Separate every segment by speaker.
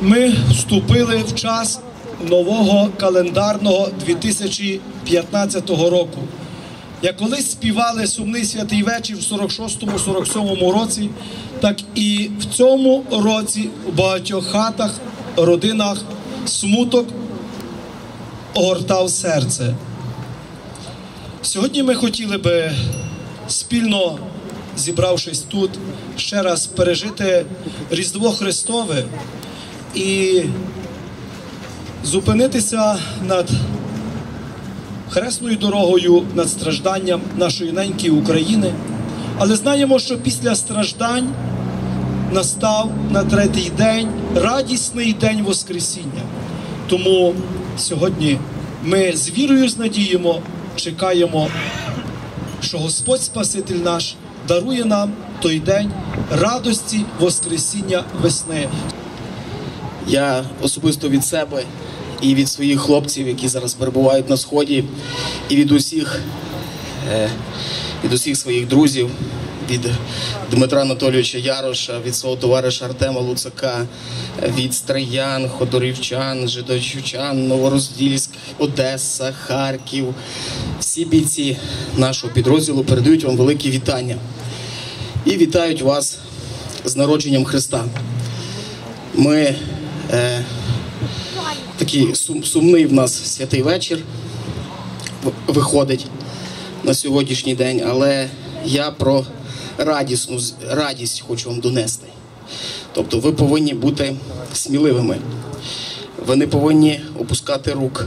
Speaker 1: ми вступили в час нового календарного 2015 року. Як колись співали сумний святий вечір в 46-47 році, так і в цьому році у багатьох хатах, родинах смуток огортав серце. Сьогодні ми хотіли би спільно зібравшись тут, ще раз пережити Різдво Христове і зупинитися над хресною дорогою, над стражданням нашої неньки України. Але знаємо, що після страждань настав на третій день радісний день Воскресіння. Тому сьогодні ми з вірою знадіємо, чекаємо, що Господь Спаситель наш дарує нам той день радості Воскресіння весни.
Speaker 2: Я особисто від себе і від своїх хлопців, які зараз перебувають на сході, і від усіх, е, від усіх своїх друзів, від Дмитра Анатолійовича Яроша, від свого товариша Артема Луцака, від Стриян, Ходорівчан, Жидочучан, Новороздільськ, Одеса, Харків. Всі бійці нашого підрозділу передають вам великі вітання і вітають вас з народженням Христа. Ми е, такий сум, сумний в нас святий вечір виходить на сьогоднішній день, але я про радісну радість хочу вам донести. Тобто ви повинні бути сміливими. Ви не повинні опускати рук.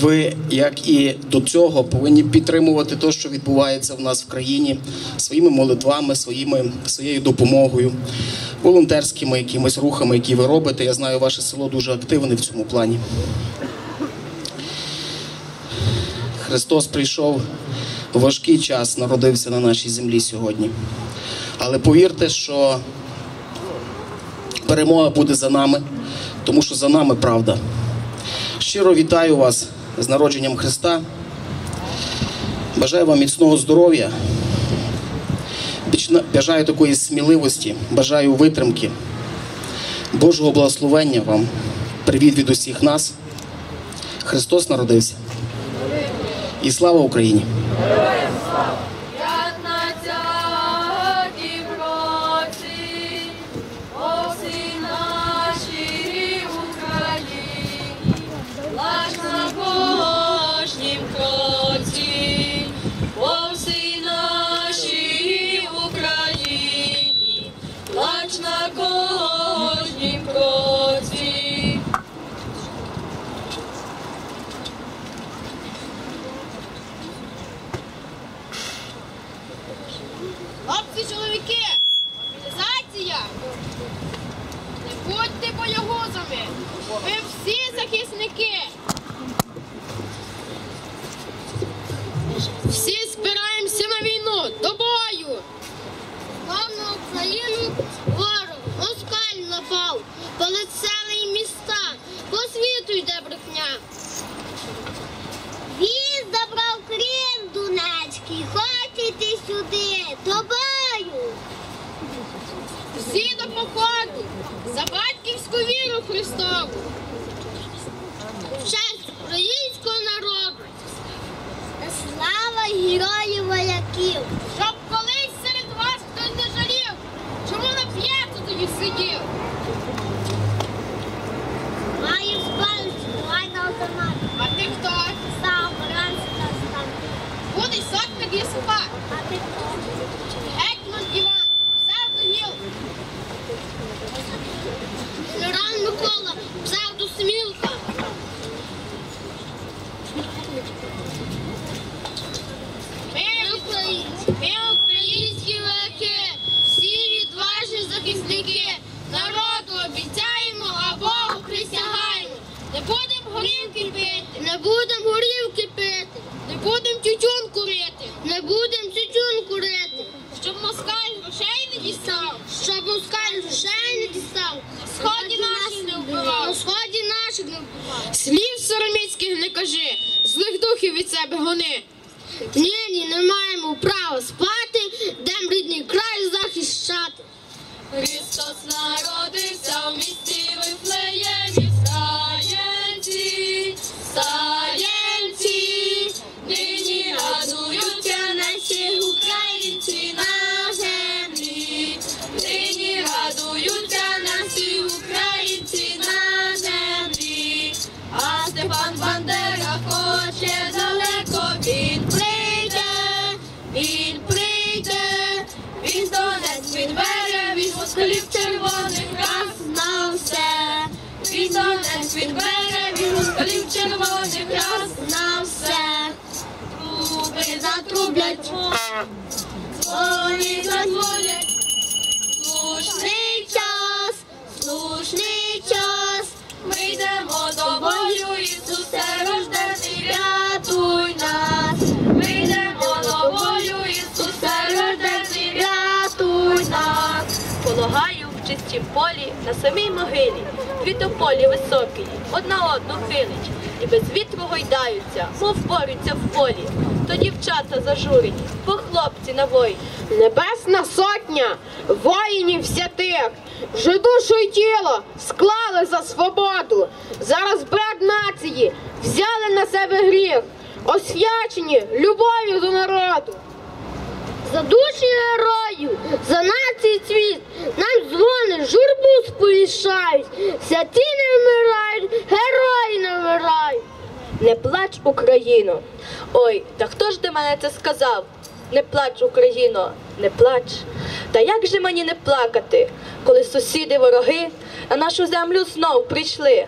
Speaker 2: Ви, як і до цього, повинні підтримувати те, що відбувається в нас в країні, своїми молитвами, своїми, своєю допомогою, волонтерськими якимись рухами, які ви робите. Я знаю, ваше село дуже активне в цьому плані. Христос прийшов у важкий час, народився на нашій землі сьогодні. Але повірте, що перемога буде за нами, тому що за нами правда. Щиро вітаю вас з народженням Христа. Бажаю вам міцного здоров'я. Бажаю такої сміливості, бажаю витримки, Божого благословення вам. Привіт від усіх нас. Христос народився. І слава Україні!
Speaker 3: Боягузами. Ви всі захисники. Всі спираємося на війну до бою. Вам Україну ворог, москаль напав, і міста, по світу йде брехня.
Speaker 4: Він забрав Крим Донецький, хочете сюди, до бою.
Speaker 3: Всі до походу за батьківську віру Христову. В честь українського народу,
Speaker 4: Та слава героїв вояків.
Speaker 3: щоб колись серед вас хтось не жалів, чому на п'яту тоді сидів.
Speaker 4: Маю спальцю, давай на автомат.
Speaker 3: А ти хто?
Speaker 4: Сам вранці та стан.
Speaker 3: Буде сотник Єсипа,
Speaker 4: А ти хто?
Speaker 3: гетьман Іван, псевдогіл. Генерал Микола, псевдосмілка. Ми українці, ми українські вояки, всі відважні захисники. Народу обіцяємо, а Богу присягаємо. Не будемо горілки пити, не будемо горілки пити, не будемо тютюн курити, не будемо тютюн курити. Щоб москаль грошей не дістав, щоб москаль грошей не дістав, на сході наших не вбивав, на сході наших не вбивав. Слів сороміцьких не кажи, злих духів від себе гони. Нині не маємо права спати, дем рідний край захищати.
Speaker 5: Христос народився в місті затрублять, дзвони зазволять. Слушний час, слушний час, ми йдемо до бою, Ісусе рождений, рятуй нас. Ми йдемо до бою, Ісусе рождений, рятуй нас.
Speaker 6: Полагаю в чистім полі на самій могилі, дві тополі високі, одна одну хилить, і без вітру гойдаються, мов борються в полі. То дівчата зажурені, бо хлопці на вої.
Speaker 3: Небесна сотня воїнів святих, вже душу й тіло склали за свободу, за розбрат нації, взяли на себе гріх, освячені любов'ю до народу.
Speaker 4: За душі героїв, за націй цвіт, нам дзвони журбу сповіщають. Святі не вмирають, герої не.
Speaker 6: Не плач, Україно. Ой, та хто ж до мене це сказав? Не плач, Україно, не плач. Та як же мені не плакати, коли сусіди вороги на нашу землю знов прийшли?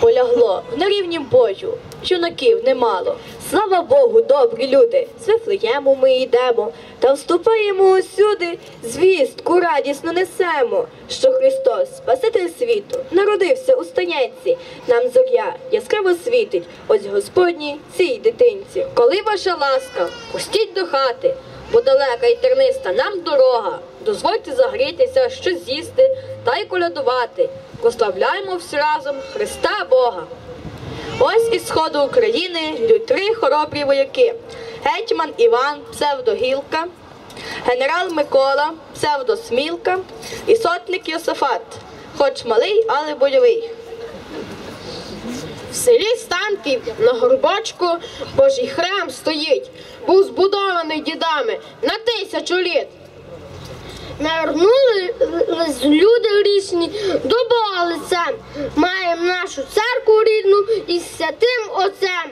Speaker 6: Полягло в нерівнім бою, юнаків немало. Слава Богу, добрі люди, з Вифлеєму ми йдемо, та вступаємо усюди, звістку радісно несемо, що Христос, Спаситель світу, народився у станеці. Нам зоря яскраво світить, ось Господній цій дитинці. Коли ваша ласка, пустіть до хати, бо далека й терниста нам дорога. Дозвольте загрітися, щось з'їсти та й колядувати. Прославляємо всі разом Христа Бога. Ось із сходу України йдуть три хоробрі вояки: гетьман Іван, псевдогілка, генерал Микола, псевдосмілка і сотник Йосафат, хоч малий, але бойовий.
Speaker 3: В селі Станків на горбочку Божий храм стоїть, був збудований дідами на тисячу літ.
Speaker 4: Навернули люди грішні до Бога лицем. Нашу церкву рідну із святим отцем.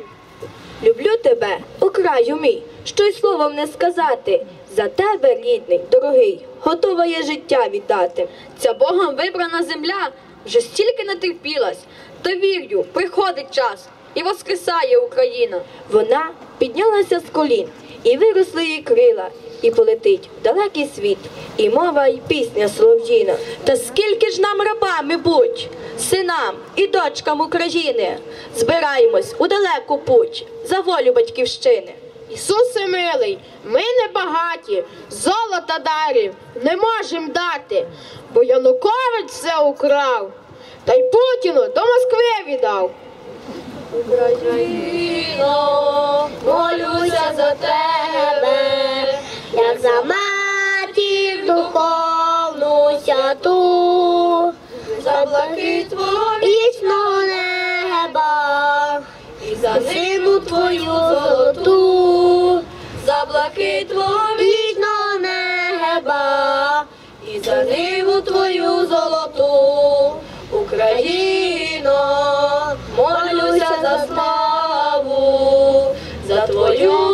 Speaker 6: Люблю тебе, о краю мій, що й словом не сказати. За тебе, рідний, дорогий, готова є життя віддати. Ця Богом вибрана земля вже стільки натерпілась, та вірю, приходить час і воскресає Україна. Вона піднялася з колін, і виросли її крила, і полетить в далекий світ, і мова, і пісня солов'їна. Та скільки ж нам рабами будь, синам і дочкам України, збираємось у далеку путь за волю батьківщини.
Speaker 3: Ісусе милий, ми не багаті, золота дарів не можемо дати, бо Янукович все украв, та й Путіну до Москви віддав.
Speaker 5: Україно, молюся за тебе,
Speaker 4: Як за матір духовну святу,
Speaker 5: за блакит твого
Speaker 4: вічного неба,
Speaker 5: і за
Speaker 4: сину твою золоту,
Speaker 5: за блакит твого
Speaker 4: вічного неба.
Speaker 5: і за ниву твою золоту, Україно, молюся за славу, за твою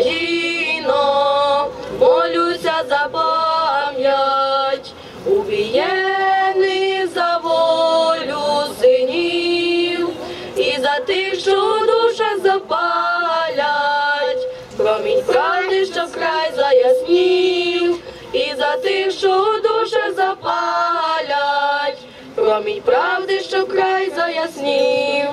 Speaker 5: Україно, молюся за пам'ять, убієних за волю синів і за тих, що в душах запалять, промінь правди, що край заяснів, і за тих, що в душах запалять,
Speaker 6: промінь правди, що край заяснів.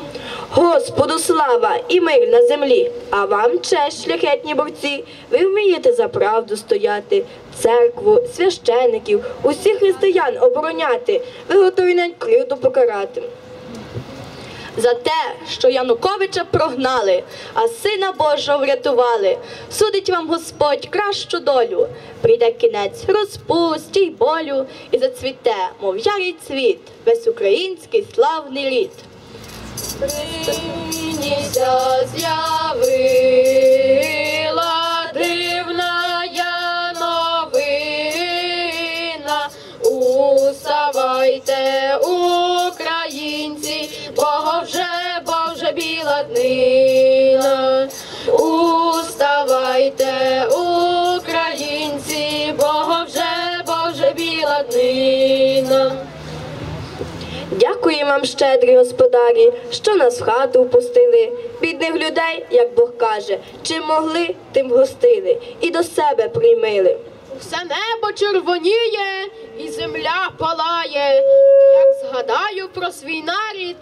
Speaker 6: Господу слава і мир на землі, а вам честь, шляхетні борці. Ви вмієте за правду стояти, церкву, священиків, усіх християн обороняти. Ви готові навіть кривду покарати. За те, що Януковича прогнали, а сина Божого врятували, судить вам Господь кращу долю. Прийде кінець розпусті й болю, і зацвіте, мов ярий цвіт, весь український славний рід.
Speaker 3: Нися з'явила дивна я новина. Уставайте, українці, бо вже, бо вже біла днина. Уставайте, українці,
Speaker 6: Дякую вам, щедрі господарі, що нас в хату впустили. Бідних людей, як Бог каже, чим могли, тим гостили і до себе приймили.
Speaker 3: Все небо червоніє і земля палає. Як згадаю про свій нарід,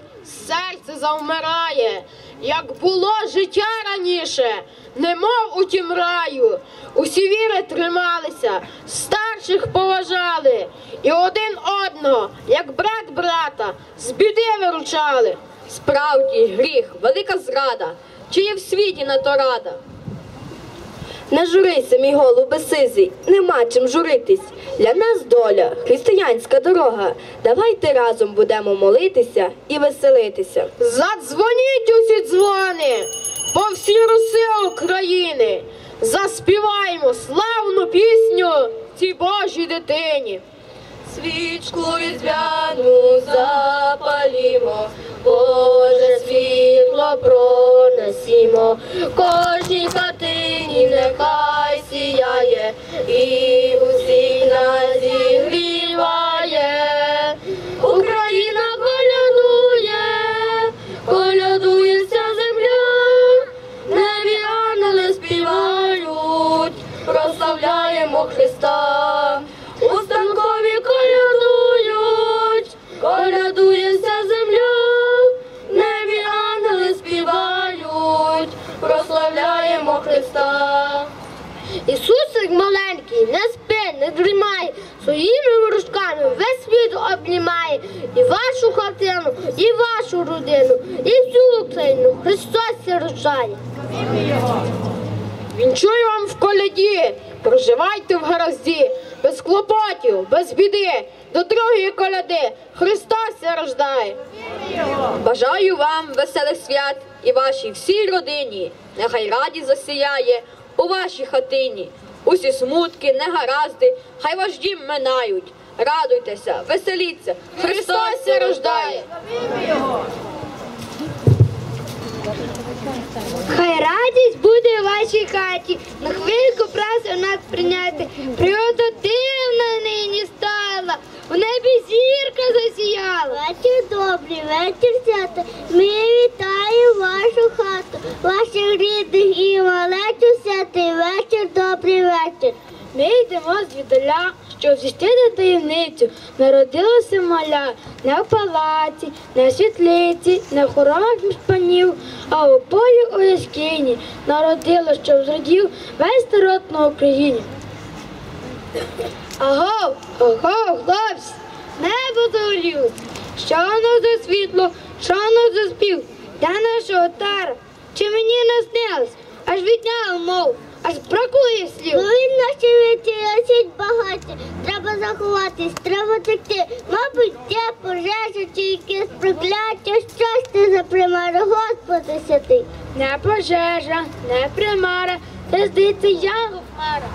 Speaker 3: серце завмирає. Як було життя раніше, немов у тім раю. Усі віри трималися, старших поважали, і один одного, як брат брата, з біди виручали.
Speaker 6: Справді, гріх, велика зрада, чи є в світі на то рада? Не журися, мій голубе сизий, нема чим журитись. Для нас доля, християнська дорога. Давайте разом будемо молитися і веселитися.
Speaker 3: Задзвоніть усі дзвони по всій Руси України. Заспіваємо славну пісню цій Божій дитині.
Speaker 6: Свічку різдвяну запалімо, Боже світло пронесімо, кожній хатині нехай сіяє і усіх
Speaker 7: і вашу хатину, і вашу родину, і всю Україну Христос рождає.
Speaker 3: Вінчую вам в коляді, проживайте в гаразді, без клопотів, без біди, до другої коляди Христос рождає.
Speaker 6: Бажаю вам веселих свят і вашій всій родині. Нехай радість засіяє у вашій хатині. Усі смутки, негаразди, хай ваш дім минають. Радуйтеся, веселіться, Христос ся рождає.
Speaker 7: Хай радість буде в вашій хаті, на хвильку праси нас прийняти. Природа дивна нині стала, в небі зірка засіяла. Вечір добрий, вечір свята. Ми вітаємо вашу хату, ваших рідних і малечу святий вечір, добрий вечір. Ми йдемо звіддаля, щоб зістити таємницю. Народилося маля не в палаці, не в світлиці, не в хоромах між панів, а у полі у яскині. Народило, щоб зрадів весь народ на Україні. Аго, аго, хлопці, небо загорілось. Що воно за світло, що воно за спів? Де наша отара? Чи мені не снилось? Аж відняла мов, аж бракує слів.
Speaker 4: Коли наші віці осіть багаті, треба заховатись, треба текти. Мабуть, де пожежа чи якесь прокляття, щось ти за примари, Господи святий.
Speaker 7: Не пожежа, не примара, це здається я хмара.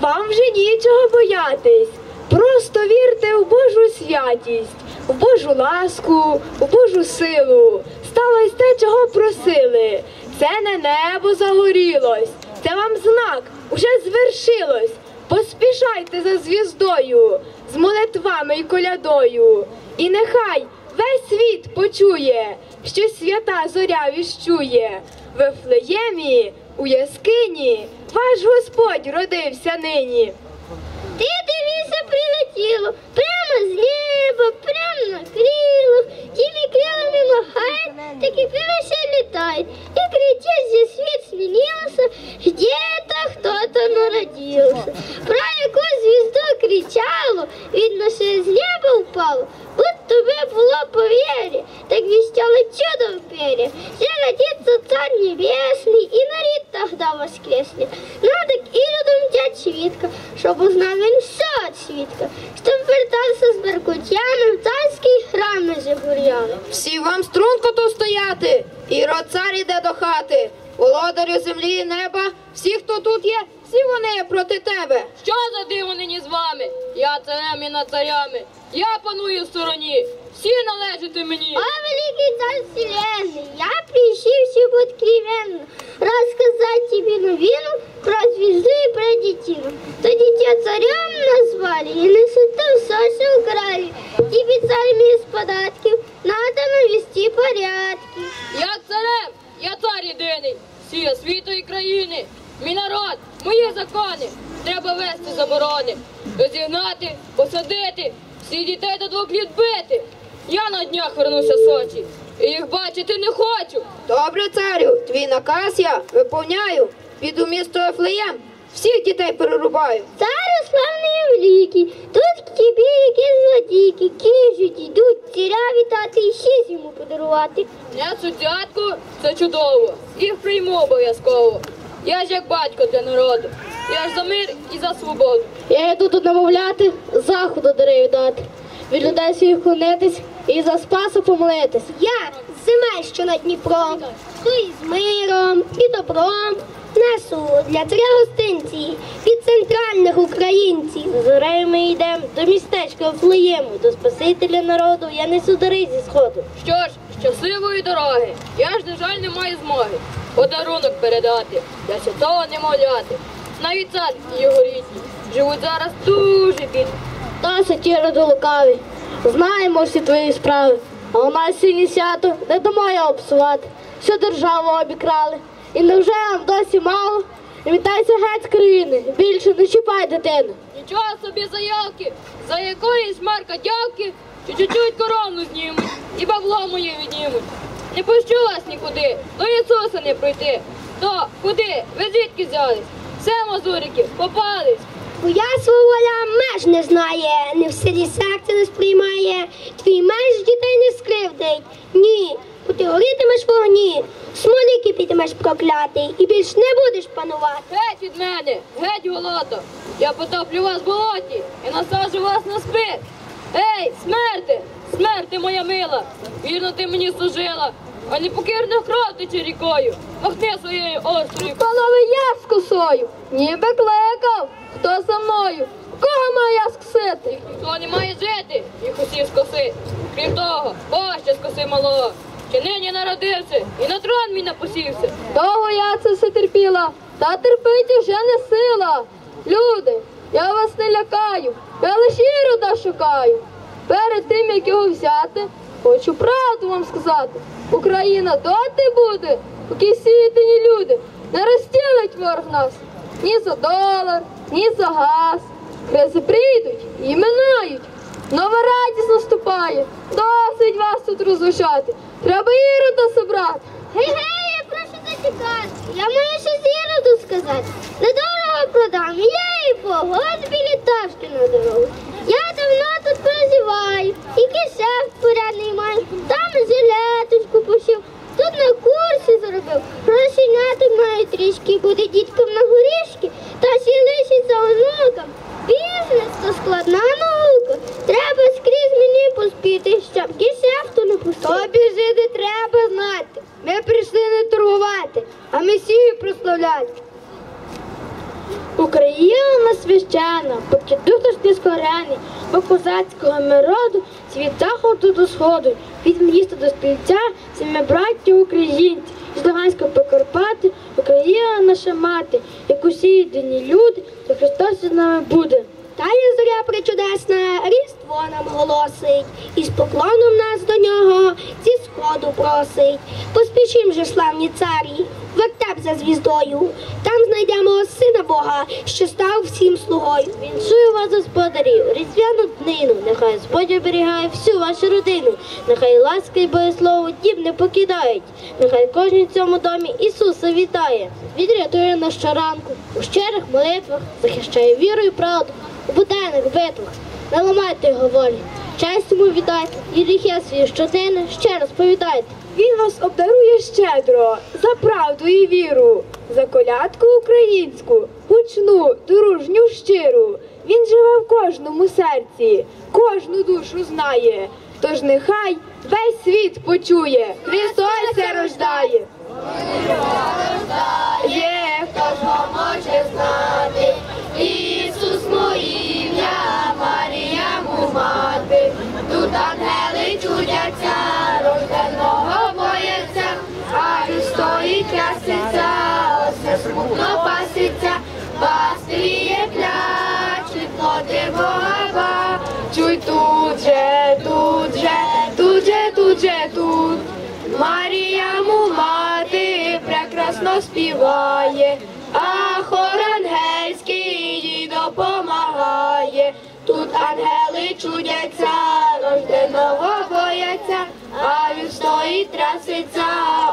Speaker 7: Вам вже нічого боятись. Просто вірте в Божу святість, в Божу ласку, в Божу силу. Сталося те, чого просили. Це не небо загорілось, це вам знак уже звершилось. Поспішайте за звіздою, з молитвами й колядою. І нехай весь світ почує, що свята зоря віщує. В Ефлеємі, у яскині, ваш Господь родився нині.
Speaker 4: Ти дивися, прилетіло, прямо з неба. небо прямо на крилах, тими крилами махает, так и крылыши летает. И кричит, здесь свет сменился, где-то кто-то народился. Про яку звезду кричало, видно, що з неба впало, будто би було повір'я, так вещало чудо в перья. Все родится царь небесный, и нарід тогда воскреснет. Надо к Іродам мчать швидко, щоб узнав він все от свідка, щоб вертався з
Speaker 7: Всі вам струнко тут стояти, і род цар іде до хати. Володарю землі і неба, всі, хто тут є, всі вони проти тебе.
Speaker 8: Що за диво нині з вами? Я царем і над царями. Я паную в стороні. Всі належите мені.
Speaker 4: О, великий царь вселенной, я прищився откровенно рассказать тебе новину про звезду и про детину. То дитя царем назвали и на святом Сашу украли. Тебе царь без податків, надо навести порядки.
Speaker 8: Я царем, я цар єдиний, всі світу і країни. Мій народ, мої закони. Треба вести заборони. Розігнати, посадити, всіх дітей до двох літ бити. Я на днях вернуся з Сочі. І їх бачити не хочу.
Speaker 7: Добре, царю, твій наказ я виповняю. Піду місто Ефлеєм, всіх дітей перерубаю.
Speaker 4: Царю славний і великий, тут к тебе які злодійки, кижуть, йдуть, царя вітати і щось йому подарувати.
Speaker 8: Я цуцятку, це чудово. Їх прийму обов'язково. Я ж як батько для народу. Я ж за мир і за свободу.
Speaker 4: Я йду тут намовляти, заходу дарив дати. Від людей своїх клонитись і за спасу помолитись. Я з земель, що над Дніпром, то і з миром, і добром. Несу для царя гостинці від центральних українців. Зорею ми йдемо до містечка Флеєму, до Спасителя народу. Я несу дари зі сходу.
Speaker 8: Що ж, щасливої дороги. Я ж, на жаль, не маю змоги подарунок передати для святого немовляти. Навіть цар і його рідні живуть зараз дуже бідно.
Speaker 4: Досить іроду лукаві. Знаємо всі твої справи. А у нас сьогодні свято не дамо його псувати. Всю державу обікрали. І невже вам досі мало? Вітайся геть з країни. Більше не чіпай дитину.
Speaker 8: Нічого собі заявки, за якоїсь марка дявки, чуть-чуть корону знімуть і бабло моє віднімуть. Не пущу вас нікуди, до Ісуса не пройти. То куди? Ви звідки взялись? Все, мазурики, попались.
Speaker 4: Твоя свобода меж не знає, не в селі серце не сприймає. Твій меж дітей не скривдить. Ні, ти горітимеш вогні, смолі кипітимеш проклятий і більш не будеш панувати.
Speaker 8: Геть від мене, геть голото. Я потоплю вас в болоті і насаджу вас на спит. Ей, смерти, смерти моя мила, вірно ти мені служила, а не покірних кров тече рікою, махни своєю острою.
Speaker 7: Панове я з косою, ніби кликав, хто за мною, кого маю я сксити?
Speaker 8: Ніхто не має жити, їх усі скоси. Крім того, ще скоси малого. Чи нині народився і на трон мій напосівся.
Speaker 7: Довго я це все терпіла, та терпить уже не сила. Люди, я вас не лякаю, я лише ірода шукаю. Перед тим, як його взяти, хочу правду вам сказати. Україна доти буде, поки всі єдині люди не розстілить ворог нас. Ні за долар, ні за газ. Кризи прийдуть і минають. Нова радість наступає. Досить вас тут розлучати. Треба ірода собрати.
Speaker 4: Гей, гей, я прошу зачекати. Я маю щось іроду сказати. Недорого продам, я і Богу, от білі ташки на дорогу. Я давно тут і кишев порядний маю, там жилеточку пошив, тут на курсі заробив. Грошеняток маю трішки, буде діткам на горішки, та ще лишиться онукам. Бізнес то складна наука. Треба скрізь мені поспіти, щоб кишефту не пустити.
Speaker 7: Тобі жиди треба знати. Ми прийшли не торгувати, а месію прославляти. Україна на священа, поки дух наш не скорений, бо козацького ми роду, світ заходу до сходу, від міста до стільця, ми браття українці, з Луганська Покарпати, Україна наша мати, як усі єдині люди, то Христос з нами буде.
Speaker 4: Та є зоря причудесна, різдво нам голосить, і з поклоном нас до нього зі сходу просить. Поспішім же, славні царі, вертеп за звіздою, там
Speaker 7: знайдемо сина Бога, що став всім слугою. Віншую вас, господарі, різдвяну днину. Нехай Господь оберігає всю вашу родину. Нехай ласка і боєслово дім не покидають. Нехай кожен в цьому домі Ісуса вітає. Він рятує нас щоранку, у щирих молитвах, захищає віру і правду, у буденних битвах. Не ламайте його волі, честь йому віддайте, і гріхи свої щоденне ще раз повідайте.
Speaker 9: Він вас обдарує щедро за правду і віру, за колядку українську, гучну, дружню, щиру. Він живе в кожному серці, кожну душу знає. Тож нехай весь світ почує, Христос ся рождає. Є, хто ж може знати, мати, тут ангели чудяться, рожденого бояться, а він стоїть трясеться, осе смутно паситься, пастирі плячуть, плоти Бога, чуй тут же, тут же, тут же, тут же, тут. Марія му мати прекрасно співає, а хор ангельський їй допомагає. Тут ангели чудяться, рожденого бояться, а він стоїть трясеться,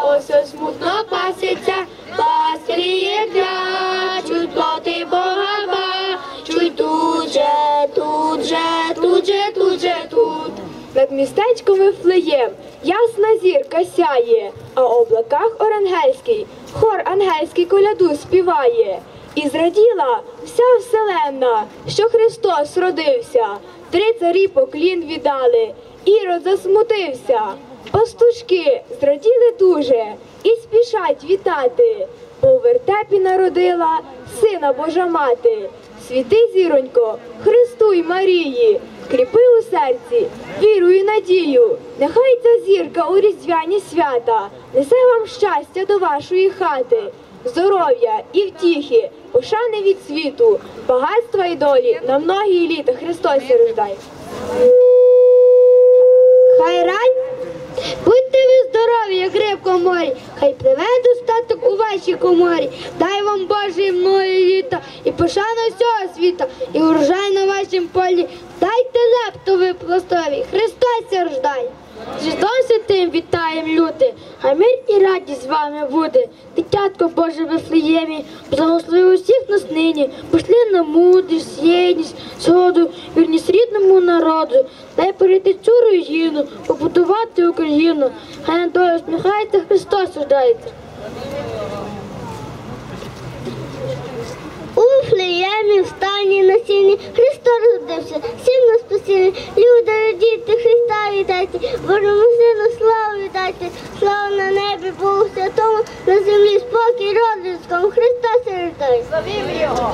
Speaker 9: ось ось смутно паситься, пастирі клячуть, плоти Бога, чуй тут же, тут же, тут же, тут же, тут. Над містечком Вифлеєм ясна зірка сяє, а у облаках орангельський хор ангельський коляду співає. І зраділа вся вселенна, що Христос родився. Три царі поклін віддали, Ірод засмутився. Пастушки зраділи дуже і спішать вітати. Бо вертепі народила сина Божа мати. Світи, зіронько, Христу й Марії, кріпи у серці, віру і надію. Нехай ця зірка у різдвяні свята несе вам щастя до вашої хати, здоров'я і втіхи, пошани від світу, багатства і долі на многі літа Христос ся рождає.
Speaker 7: Хай рай, будьте ви здорові, як рибка в морі, хай пливе достаток у вашій коморі. Дай вам Боже мною літа і пошану всього світа, і урожай на вашім полі. Дайте лепту ви пластові, Христос ся Різдвом святим вітаєм люди, а мир і радість з вами буде. Дитятко Боже Вифлеємі, благослови усіх нас нині, пошли на мудрість, єдність, згоду, вірність рідному народу. Дай перейти цю руїну, побудувати Україну. Хай на долю сміхається Христос рождається.
Speaker 4: У Вифлеємі в стані на сіні Христос родився, всім на спасіння. Люди, радійте, Христа вітайте, Божому сину славу вітайте, слава на небі, Богу святому, на землі спокій, родинському, Христос рождає.
Speaker 9: Славімо його!